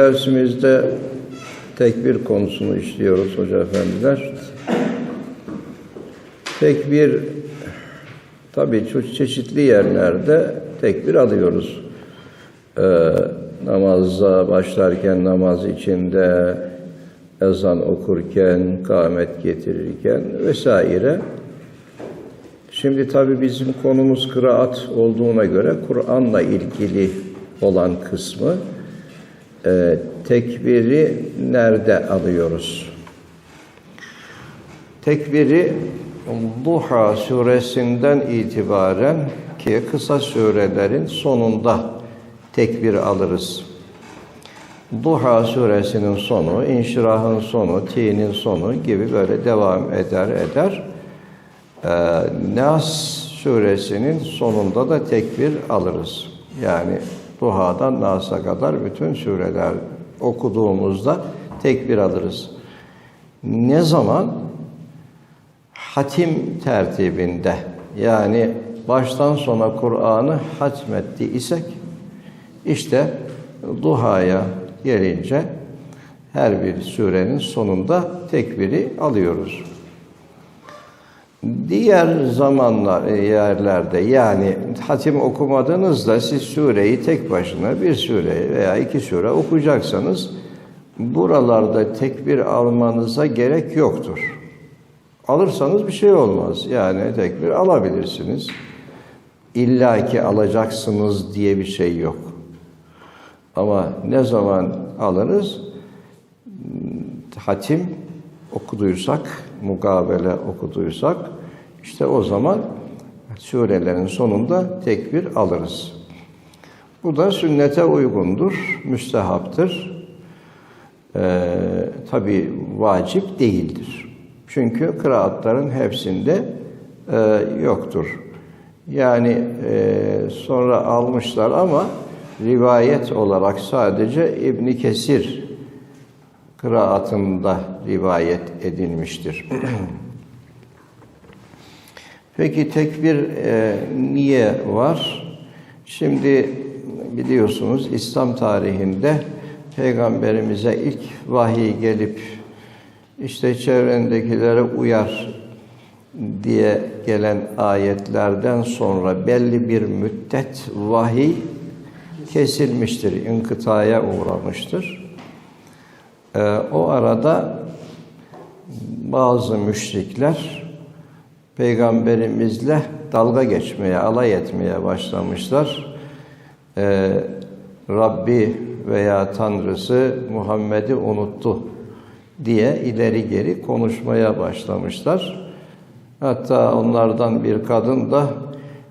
Dersimizde tekbir konusunu işliyoruz hoca efendiler. Tekbir, tabii çok çeşitli yerlerde tekbir alıyoruz. Ee, namaza başlarken, namaz içinde, ezan okurken, kâmet getirirken vesaire. Şimdi tabii bizim konumuz kıraat olduğuna göre Kur'an'la ilgili olan kısmı e, tekbiri nerede alıyoruz? Tekbiri Duha suresinden itibaren ki kısa surelerin sonunda tekbir alırız. Duha suresinin sonu, İnşirah'ın sonu, Tin'in sonu gibi böyle devam eder eder. Ee, Nas suresinin sonunda da tekbir alırız. Yani Duha'dan Nas'a kadar bütün sureler okuduğumuzda tekbir alırız. Ne zaman? Hatim tertibinde yani baştan sona Kur'an'ı hatmetti isek işte Duha'ya gelince her bir surenin sonunda tekbiri alıyoruz. Diğer zamanlar, e, yerlerde yani hatim okumadığınızda siz sureyi tek başına bir sure veya iki sure okuyacaksanız buralarda tekbir almanıza gerek yoktur. Alırsanız bir şey olmaz. Yani tekbir alabilirsiniz. İlla ki alacaksınız diye bir şey yok. Ama ne zaman alırız? Hatim okuduysak, mukabele okuduysak, işte o zaman surelerin sonunda tekbir alırız. Bu da sünnete uygundur, müstehaptır. Ee, Tabi vacip değildir. Çünkü kıraatların hepsinde e, yoktur. Yani e, sonra almışlar ama rivayet olarak sadece İbn Kesir kıraatında rivayet edilmiştir. Peki tekbir e, niye var? Şimdi biliyorsunuz İslam tarihinde Peygamberimize ilk vahiy gelip işte çevrendekilere uyar diye gelen ayetlerden sonra belli bir müddet vahiy kesilmiştir, inkıtaya uğramıştır. Ee, o arada bazı müşrikler peygamberimizle dalga geçmeye, alay etmeye başlamışlar. Ee, Rabbi veya Tanrısı Muhammed'i unuttu diye ileri geri konuşmaya başlamışlar. Hatta onlardan bir kadın da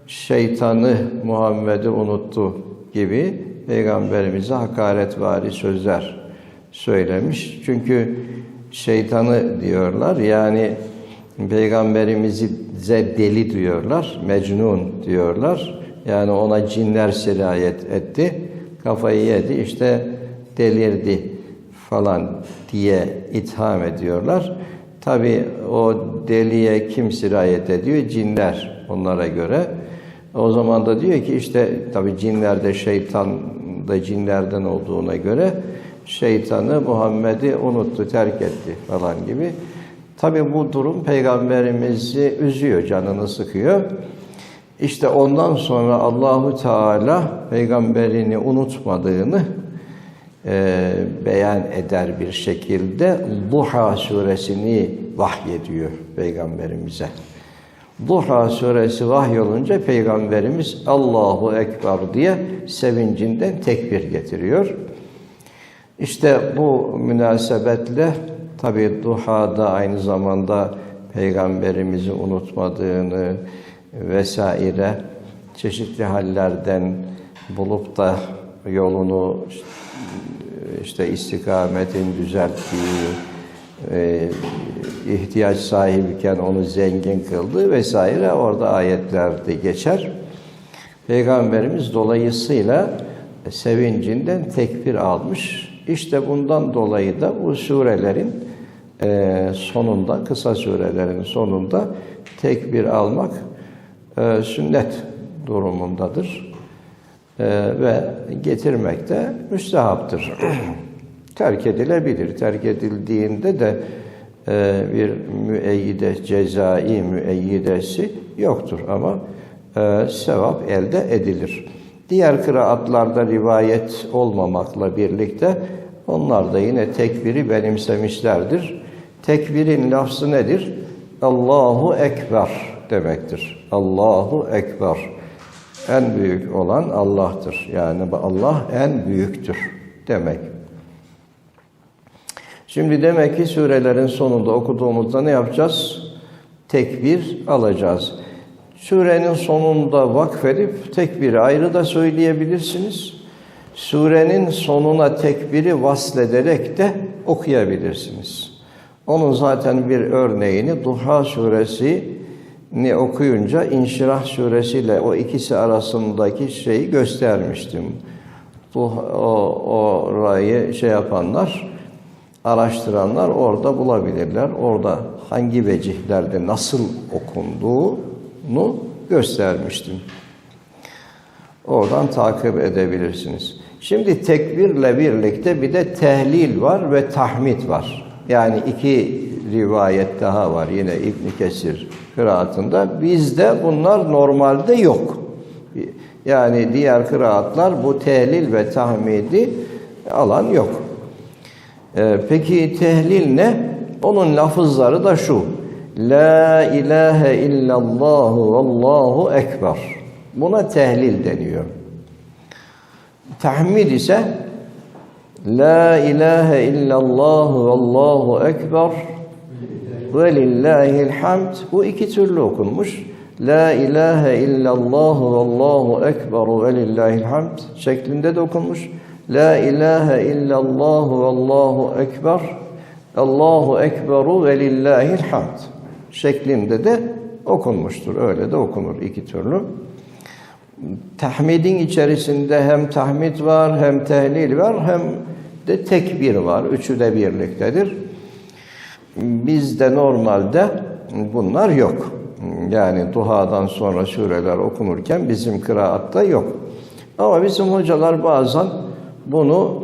şeytanı Muhammed'i unuttu gibi peygamberimize hakaretvari sözler söylemiş. Çünkü şeytanı diyorlar yani peygamberimize deli diyorlar, mecnun diyorlar. Yani ona cinler sirayet etti, kafayı yedi, işte delirdi falan diye itham ediyorlar. Tabi o deliye kim sirayet ediyor? Cinler onlara göre. O zaman da diyor ki işte tabi cinlerde şeytan da cinlerden olduğuna göre şeytanı Muhammed'i unuttu, terk etti falan gibi. Tabi bu durum peygamberimizi üzüyor, canını sıkıyor. İşte ondan sonra Allahu Teala peygamberini unutmadığını e, beyan eder bir şekilde Duha suresini vahyediyor peygamberimize. Duha suresi vahyolunca peygamberimiz Allahu Ekber diye sevincinden tekbir getiriyor. İşte bu münasebetle tabi duhada aynı zamanda peygamberimizi unutmadığını vesaire çeşitli hallerden bulup da yolunu işte istikametin düzelttiği, e, ihtiyaç sahibiyken onu zengin kıldığı vesaire orada ayetlerde geçer. Peygamberimiz dolayısıyla sevincinden tekbir almış. İşte bundan dolayı da bu surelerin e, sonunda, kısa surelerin sonunda tekbir almak e, sünnet durumundadır. e, ve getirmek de müstehaptır. Terk edilebilir. Terk edildiğinde de e, bir müeyyide, cezai müeyyidesi yoktur ama e, sevap elde edilir. Diğer kıraatlarda rivayet olmamakla birlikte onlar da yine tekbiri benimsemişlerdir. Tekbirin lafzı nedir? Allahu Ekber demektir. Allahu Ekber. En büyük olan Allah'tır. Yani Allah en büyüktür demek. Şimdi demek ki surelerin sonunda okuduğumuzda ne yapacağız? Tekbir alacağız. Surenin sonunda vakfedip tekbiri ayrı da söyleyebilirsiniz. Surenin sonuna tekbiri vaslederek de okuyabilirsiniz. Onun zaten bir örneğini Duha suresi ni okuyunca İnşirah suresiyle o ikisi arasındaki şeyi göstermiştim. Duha, o, orayı şey yapanlar, araştıranlar orada bulabilirler. Orada hangi vecihlerde nasıl okunduğunu göstermiştim. Oradan takip edebilirsiniz. Şimdi tekbirle birlikte bir de tehlil var ve tahmid var. Yani iki rivayet daha var yine İbn Kesir kıraatında. Bizde bunlar normalde yok. Yani diğer kıraatlar bu tehlil ve tahmidi alan yok. Ee, peki tehlil ne? Onun lafızları da şu. La ilahe illallahu vallahu ekber. Buna tehlil deniyor. Tahmid ise La ilahe illallah vallahu ekber ve lillahil hamd. Bu iki türlü okunmuş. La ilahe illallah vallahu ekber ve lillahil hamd şeklinde de okunmuş. La ilahe illallah vallahu ekber Allahu ekberu ve lillahil hamd şeklinde de okunmuştur. Öyle de okunur iki türlü. Tahmidin içerisinde hem tahmid var, hem tehlil var, hem de tekbir var. Üçü de birliktedir. Bizde normalde bunlar yok. Yani duhadan sonra sureler okunurken bizim kıraatta yok. Ama bizim hocalar bazen bunu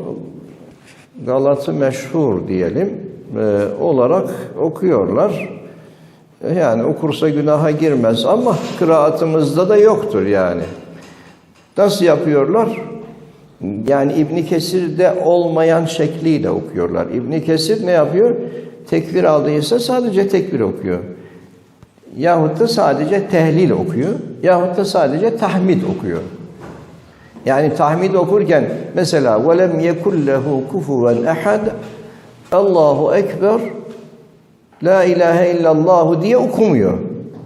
Galatı meşhur diyelim e, olarak okuyorlar. Yani okursa günaha girmez ama kıraatımızda da yoktur yani. Nasıl yapıyorlar? Yani İbni Kesir'de olmayan şekliyle okuyorlar. İbni Kesir ne yapıyor? Tekbir aldıysa sadece tekbir okuyor. Yahut da sadece tehlil okuyor. Yahut da sadece tahmid okuyor. Yani tahmid okurken mesela وَلَمْ يَكُلْ لَهُ كُفُوًا اَحَدٍ Allahu Ekber La ilahe illallah diye okumuyor.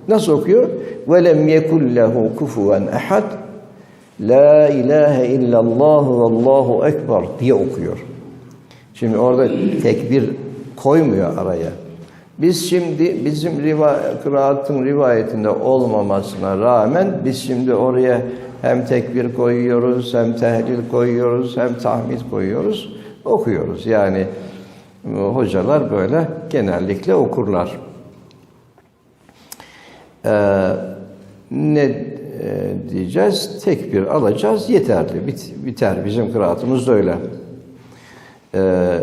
Nasıl okuyor? وَلَمْ يَكُلْ لَهُ كُفُوًا اَحَدٍ La ilahe illallah vallahu ekber diye okuyor. Şimdi orada tekbir koymuyor araya. Biz şimdi bizim riva kıraatın rivayetinde olmamasına rağmen biz şimdi oraya hem tekbir koyuyoruz, hem tehlil koyuyoruz, hem tahmid koyuyoruz, okuyoruz. Yani hocalar böyle genellikle okurlar. Ee, ne e, diyeceğiz? Tekbir alacağız, yeterli, bit, biter. Bizim kıraatımız da öyle. Ee,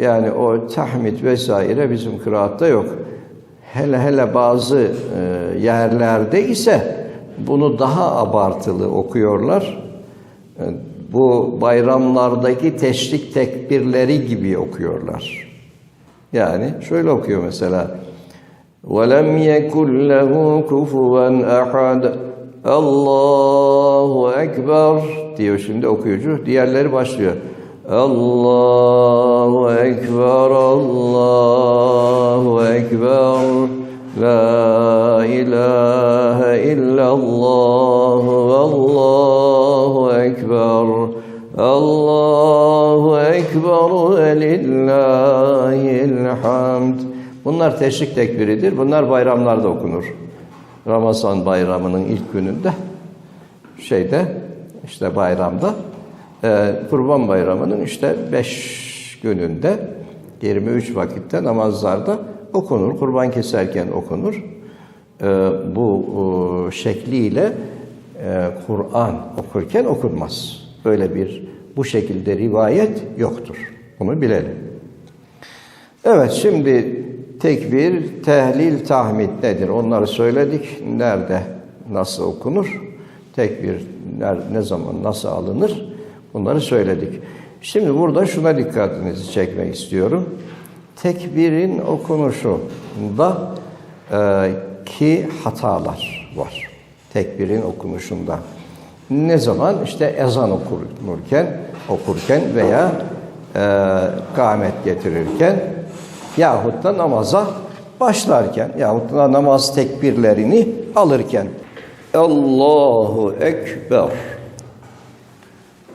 yani o tahmid vesaire bizim kıraatta yok. Hele hele bazı e, yerlerde ise bunu daha abartılı okuyorlar. E, bu bayramlardaki teşrik tekbirleri gibi okuyorlar. Yani şöyle okuyor mesela. وَلَمْ يَكُنْ لَهُ كُفُوًا أَحَدٍ Allahu Ekber diyor şimdi okuyucu. Diğerleri başlıyor. Allahu Ekber, Allahu Ekber, La ilahe illallah, Allahu Ekber, Allahu Ekber ve lillahil hamd. Bunlar teşrik tekbiridir. Bunlar bayramlarda okunur. Ramazan bayramının ilk gününde şeyde işte bayramda e, Kurban Bayramı'nın işte beş gününde 23 vakitte namazlarda okunur. Kurban keserken okunur. E, bu e, şekliyle e, Kur'an okurken okunmaz. Böyle bir bu şekilde rivayet yoktur. Bunu bilelim. Evet şimdi tekbir, tehlil, tahmid nedir? Onları söyledik. Nerede, nasıl okunur? Tekbir ne zaman, nasıl alınır? Bunları söyledik. Şimdi burada şuna dikkatinizi çekmek istiyorum. Tekbirin okunuşunda e, ki hatalar var. Tekbirin okunuşunda. Ne zaman? İşte ezan okunurken, okurken veya e, kâmet getirirken yahut da namaza başlarken yahut da namaz tekbirlerini alırken. Allahu Ekber.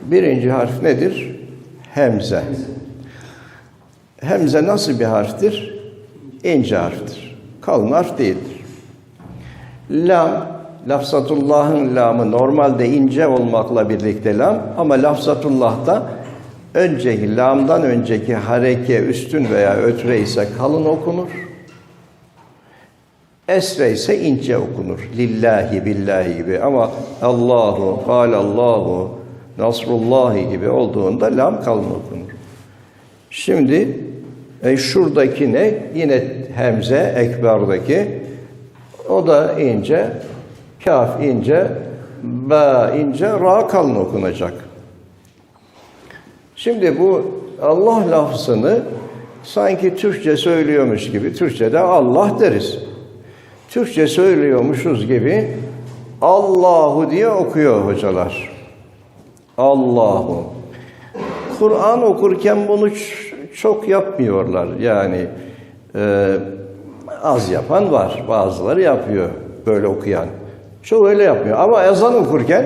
Birinci harf nedir? Hemze. Hemze nasıl bir harftir? İnce harftir. Kalın harf değildir. Lam, lafzatullah'ın lamı normalde ince olmakla birlikte lam ama lafzatullah'ta önceki lamdan önceki hareke üstün veya ötre ise kalın okunur. Esre ise ince okunur. Lillahi billahi gibi ama Allahu, Allahu, Nasrullahi gibi olduğunda lam kalın okunur. Şimdi e, şuradaki ne? Yine hemze ekberdeki. O da ince, kaf ince, ba ince, ra kalın okunacak. Şimdi bu Allah lafzını sanki Türkçe söylüyormuş gibi, Türkçe'de Allah deriz. Türkçe söylüyormuşuz gibi Allahu diye okuyor hocalar. Allahu. Kur'an okurken bunu çok yapmıyorlar. Yani e, az yapan var. Bazıları yapıyor böyle okuyan. Çoğu öyle yapmıyor. Ama ezan okurken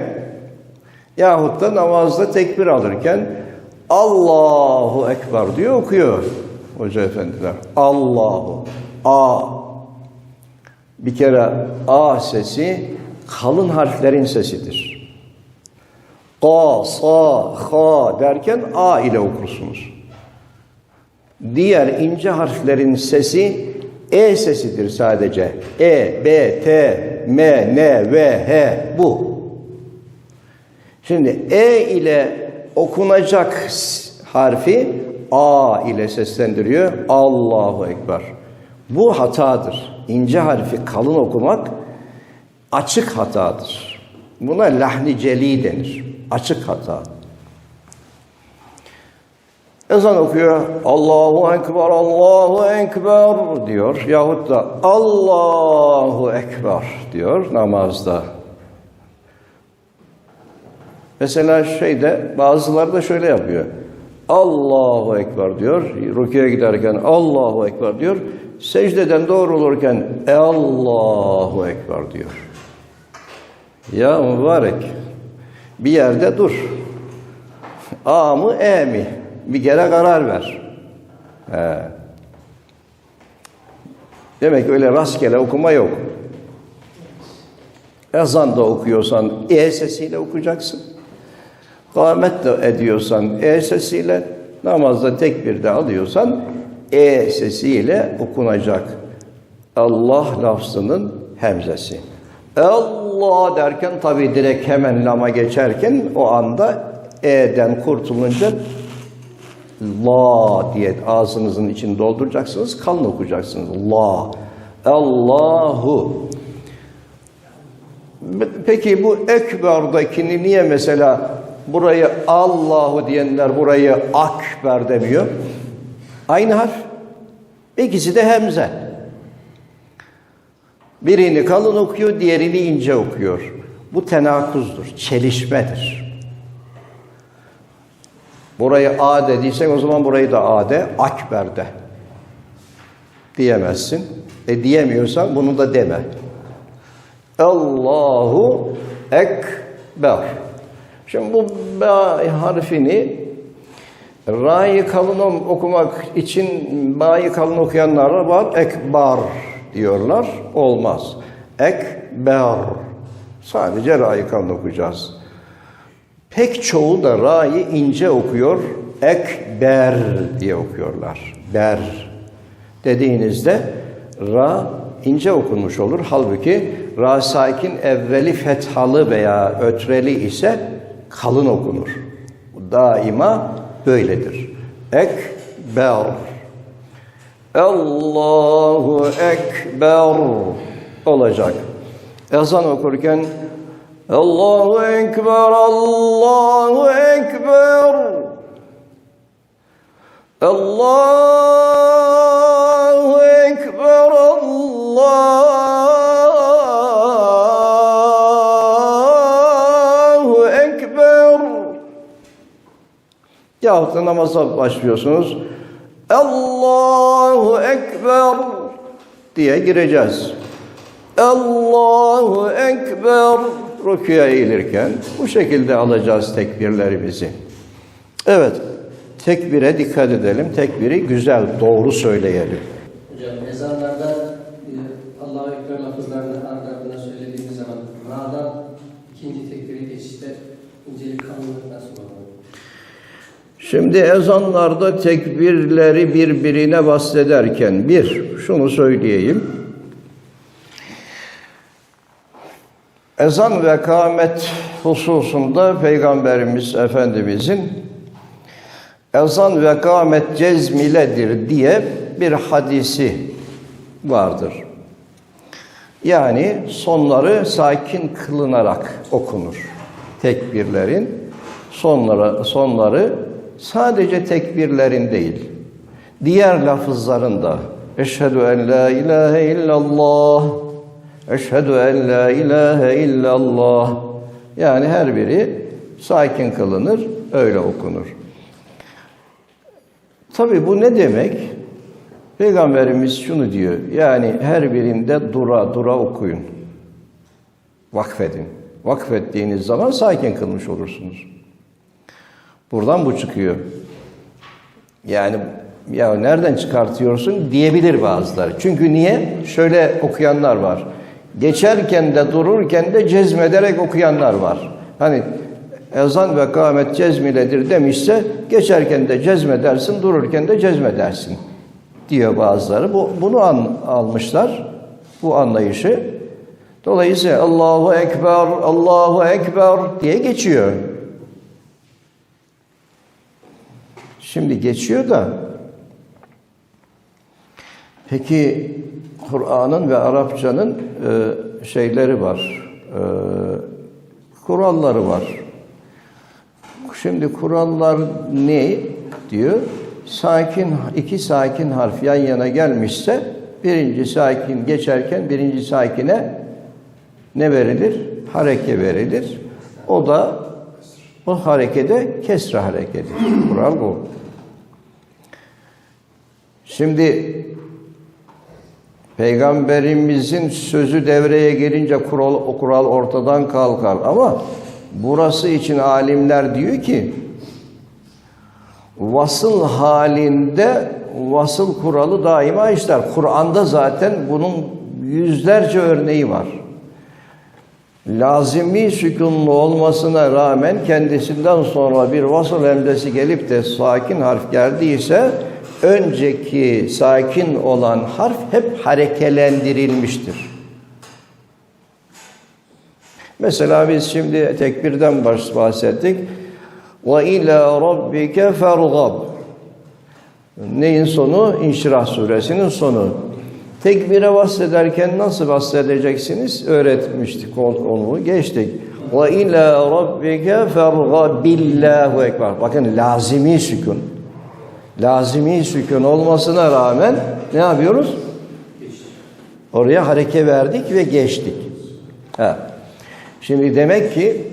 yahut da namazda tekbir alırken Allahu Ekber diye okuyor hoca efendiler. Allahu. A. Bir kere A sesi kalın harflerin sesidir. Ka, sa, ha derken A ile okursunuz. Diğer ince harflerin sesi E sesidir sadece. E, B, T, M, N, V, H bu. Şimdi E ile okunacak harfi A ile seslendiriyor. Allahu Ekber. Bu hatadır. İnce harfi kalın okumak açık hatadır. Buna lahni celi denir. Açık hata. Ezan okuyor. Allahu Ekber, Allahu Ekber diyor. Yahut da Allahu Ekber diyor namazda. Mesela şeyde bazıları da şöyle yapıyor. Allahu Ekber diyor. Rüküye giderken Allahu Ekber diyor. Secdeden doğrulurken E Allahu Ekber diyor. Ya mübarek bir yerde dur. A mı E mi? Bir kere karar ver. He. Demek öyle rastgele okuma yok. Ezan da okuyorsan E sesiyle okuyacaksın. Kâmet de ediyorsan E sesiyle, namazda tekbirde alıyorsan E sesiyle okunacak. Allah lafzının hemzesi. Allah derken tabi direkt hemen lama geçerken o anda E'den kurtulunca La diye ağzınızın içini dolduracaksınız, kalın okuyacaksınız. La. Allahu. Peki bu ekberdekini niye mesela burayı Allahu diyenler burayı akber demiyor? Aynı harf. İkisi de hemze. Birini kalın okuyor, diğerini ince okuyor. Bu tenakuzdur, çelişmedir. Burayı A dediysen o zaman burayı da A de, akber de. Diyemezsin. E diyemiyorsan bunu da deme. Allahu Ekber. Şimdi bu B harfini Ra'yı kalın okumak için Ba'yı kalın okuyanlar var. Ekbar diyorlar. Olmaz. Ekber. Sadece Ra'yı kalın okuyacağız. Pek çoğu da Ra'yı ince okuyor. Ekber diye okuyorlar. Ber dediğinizde Ra ince okunmuş olur. Halbuki Ra sakin evveli fethalı veya ötreli ise kalın okunur. Daima böyledir. Ekber. Allahu Ekber olacak. Ezan okurken Allahu Ekber, Allahu Ekber. Allahu Da namaza başlıyorsunuz. Allahu Ekber diye gireceğiz. Allahu Ekber rüküye eğilirken bu şekilde alacağız tekbirlerimizi. Evet, tekbire dikkat edelim. Tekbiri güzel, doğru söyleyelim. Hocam ezanlarda e, Allahu Ekber lafızlarını ardı ardına söylediğimiz zaman Ra'dan ikinci tekbiri geçişte incelik nasıl olur? Şimdi ezanlarda tekbirleri birbirine bahsederken bir, şunu söyleyeyim. Ezan ve kâmet hususunda Peygamberimiz Efendimizin ezan ve kâmet cezmiledir diye bir hadisi vardır. Yani sonları sakin kılınarak okunur. Tekbirlerin sonları, sonları sadece tekbirlerin değil, diğer lafızların da Eşhedü en la ilahe illallah Eşhedü en la ilahe illallah Yani her biri sakin kılınır, öyle okunur. Tabi bu ne demek? Peygamberimiz şunu diyor. Yani her birinde dura dura okuyun. Vakfedin. Vakfettiğiniz zaman sakin kılmış olursunuz. Buradan bu çıkıyor. Yani ya nereden çıkartıyorsun diyebilir bazıları. Çünkü niye? Şöyle okuyanlar var. Geçerken de dururken de cezmederek okuyanlar var. Hani ezan ve kâmet cezmiledir demişse geçerken de cezmedersin, dururken de cezmedersin diyor bazıları. Bu, bunu an, almışlar, bu anlayışı. Dolayısıyla Allahu Ekber, Allahu Ekber diye geçiyor. Şimdi geçiyor da peki Kur'an'ın ve Arapçanın e, şeyleri var, e, kuralları var. Şimdi kurallar ne diyor? Sakin, iki sakin harf yan yana gelmişse birinci sakin geçerken birinci sakine ne verilir? Hareke verilir. O da o harekede kesre hareketi. Kural bu. Şimdi Peygamberimizin sözü devreye girince kural, o kural ortadan kalkar. Ama burası için alimler diyor ki vasıl halinde vasıl kuralı daima işler. Kur'an'da zaten bunun yüzlerce örneği var. Lazimi sükunlu olmasına rağmen kendisinden sonra bir vasıl hemzesi gelip de sakin harf geldiyse önceki sakin olan harf hep harekelendirilmiştir. Mesela biz şimdi tekbirden bahsettik. Ve ila rabbike fergab. Neyin sonu? İnşirah suresinin sonu. Tekbire bahsederken nasıl bahsedeceksiniz? Öğretmiştik onu, geçtik. Ve ila rabbike fergabillahu ekber. Bakın lazimi sükun. Lazimi sükun olmasına rağmen ne yapıyoruz? Oraya hareke verdik ve geçtik. Ha. Şimdi demek ki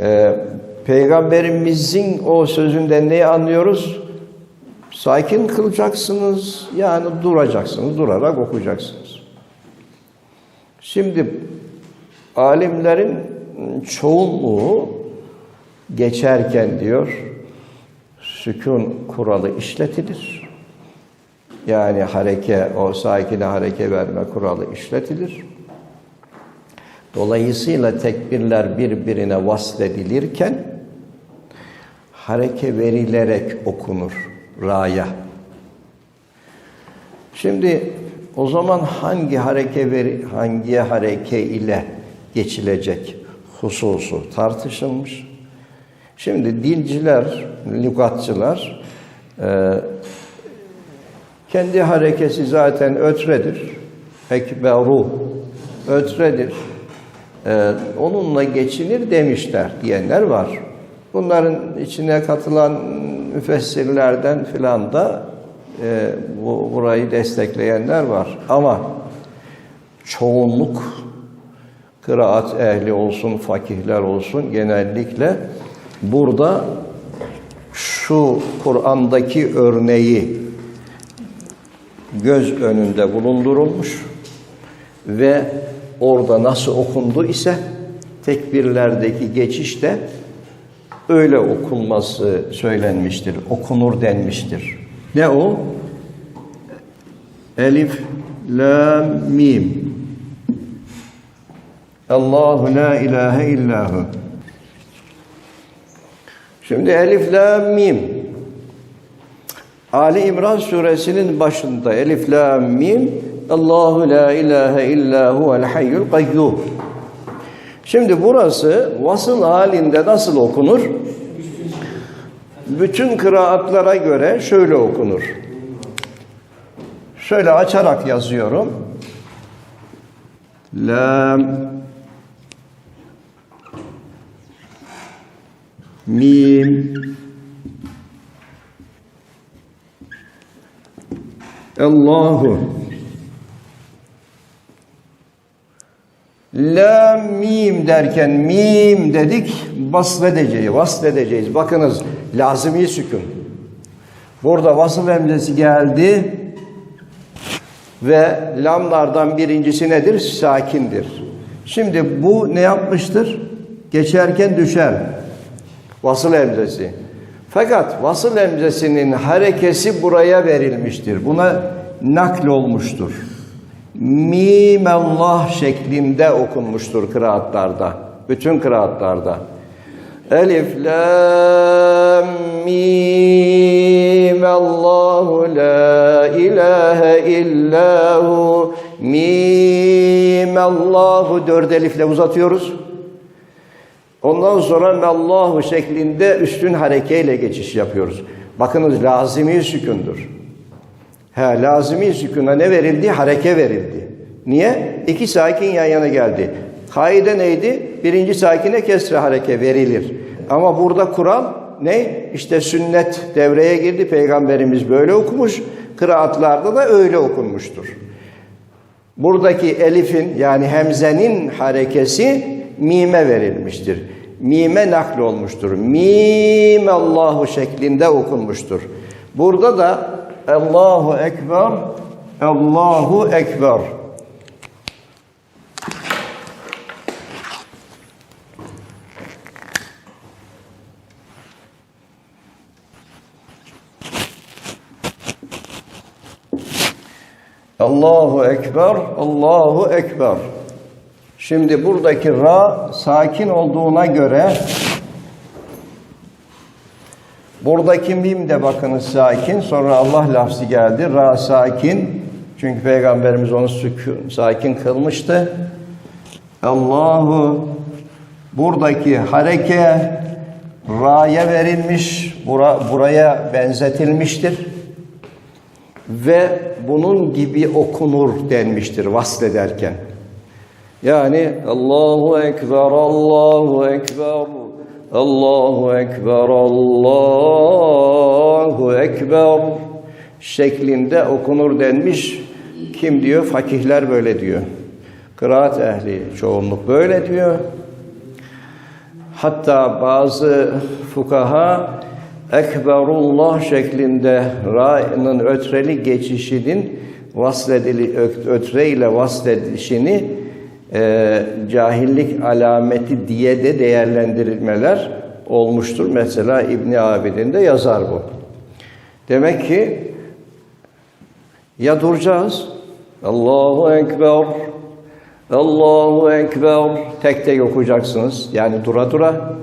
e, Peygamberimizin o sözünden neyi anlıyoruz? Sakin kılacaksınız, yani duracaksınız, durarak okuyacaksınız. Şimdi alimlerin çoğunluğu geçerken diyor, sükun kuralı işletilir. Yani hareke, o sakine hareke verme kuralı işletilir. Dolayısıyla tekbirler birbirine vasledilirken hareke verilerek okunur raya. Şimdi O zaman hangi hareke veri, hangi hareke ile geçilecek hususu tartışılmış. Şimdi dilciler, lügatçılar e, kendi harekesi zaten ötredir. Ekberu ötredir. Ee, onunla geçinir demişler diyenler var. Bunların içine katılan müfessirlerden filan da e, bu burayı destekleyenler var. Ama çoğunluk kıraat ehli olsun, fakihler olsun genellikle burada şu Kur'an'daki örneği göz önünde bulundurulmuş ve orada nasıl okundu ise tekbirlerdeki geçişte öyle okunması söylenmiştir, okunur denmiştir. Ne o? Elif, la, mim. Allahu la ilahe illahu. Şimdi elif, la, mim. Ali İmran suresinin başında elif, la, mim. Allahu la ilahe illa huvel hayyul kayyum. Şimdi burası vasıl halinde nasıl okunur? Bütün kıraatlara göre şöyle okunur. Şöyle açarak yazıyorum. Lam Mim Allahu La mim derken mim dedik vasledeceğiz, vasledeceğiz. Bakınız lazimi sükun. Burada vasıl emresi geldi ve lamlardan birincisi nedir? Sakindir. Şimdi bu ne yapmıştır? Geçerken düşer. Vasıl emresi. Fakat vasıl emresinin harekesi buraya verilmiştir. Buna nakl olmuştur. Mim Allah şeklinde okunmuştur kıraatlarda. Bütün kıraatlarda. Elif, lam, mim, Allahu la ilahe illahu, mim, Allahu dört elifle uzatıyoruz. Ondan sonra Allahu şeklinde üstün harekeyle geçiş yapıyoruz. Bakınız lazimi sükundur. Ha, lazimi sükuna ne verildi? Hareke verildi. Niye? İki sakin yan yana geldi. Kaide neydi? Birinci sakine kesre hareke verilir. Ama burada kural ne? İşte sünnet devreye girdi. Peygamberimiz böyle okumuş. Kıraatlarda da öyle okunmuştur. Buradaki elifin yani hemzenin harekesi mime verilmiştir. Mime nakl olmuştur. Mim Allahu şeklinde okunmuştur. Burada da Allahu Ekber, Allahu Ekber. Allahu Ekber, Allahu Ekber. Şimdi buradaki ra sakin olduğuna göre buradaki mim de bakınız sakin. Sonra Allah lafzı geldi. Ra sakin. Çünkü Peygamberimiz onu sükun, sakin kılmıştı. Allahu buradaki hareke ra'ya verilmiş, bura, buraya benzetilmiştir ve bunun gibi okunur denmiştir vaslederken. Yani Allahu Ekber, Allahu Ekber, Allahu Ekber, Allahu Ekber şeklinde okunur denmiş. Kim diyor? Fakihler böyle diyor. Kıraat ehli çoğunluk böyle diyor. Hatta bazı fukaha Ekberullah şeklinde ra'nın ötreli geçişinin vasledili ötre ile vasledişini e, cahillik alameti diye de değerlendirilmeler olmuştur. Mesela İbn Abidin de yazar bu. Demek ki ya duracağız. Allahu Ekber. Allahu Ekber. Tek tek okuyacaksınız. Yani dura dura.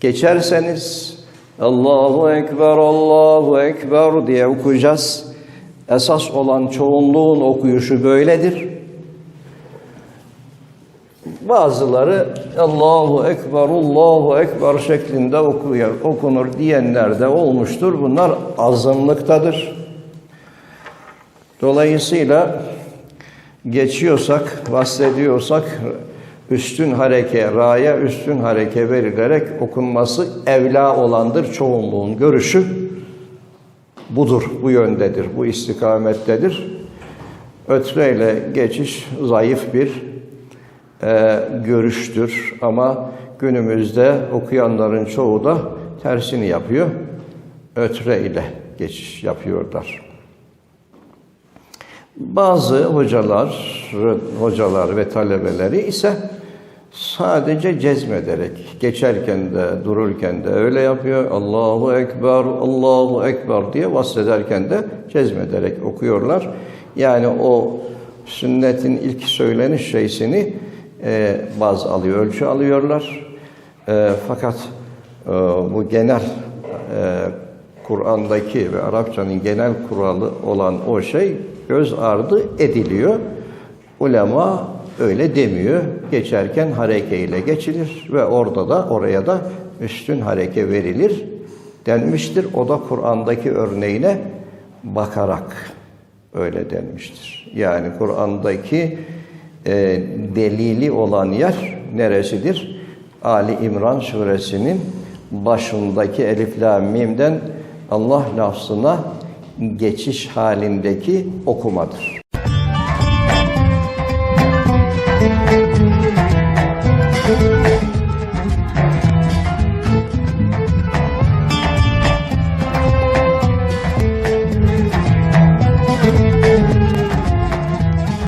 Geçerseniz Allahu Ekber, Allahu Ekber diye okuyacağız. Esas olan çoğunluğun okuyuşu böyledir. Bazıları Allahu Ekber, Allahu Ekber şeklinde okuyor, okunur diyenler de olmuştur. Bunlar azınlıktadır. Dolayısıyla geçiyorsak, bahsediyorsak üstün hareke, raya üstün hareke verilerek okunması evla olandır çoğunluğun görüşü. Budur, bu yöndedir, bu istikamettedir. Ötreyle geçiş zayıf bir e, görüştür ama günümüzde okuyanların çoğu da tersini yapıyor. Ötre ile geçiş yapıyorlar. Bazı hocalar, hocalar ve talebeleri ise sadece cezmederek, geçerken de, dururken de öyle yapıyor. Allahu Ekber, Allahu Ekber diye vasfederken de cezmederek okuyorlar. Yani o sünnetin ilk söyleniş şeysini e, baz alıyor, ölçü alıyorlar. E, fakat e, bu genel Kur'an'daki ve Arapçanın genel kuralı olan o şey göz ardı ediliyor. Ulema öyle demiyor. Geçerken harekeyle geçilir ve orada da oraya da üstün hareke verilir denmiştir. O da Kur'an'daki örneğine bakarak öyle denmiştir. Yani Kur'an'daki e, delili olan yer neresidir? Ali İmran suresinin başındaki Elif La Mim'den Allah lafzına geçiş halindeki okumadır.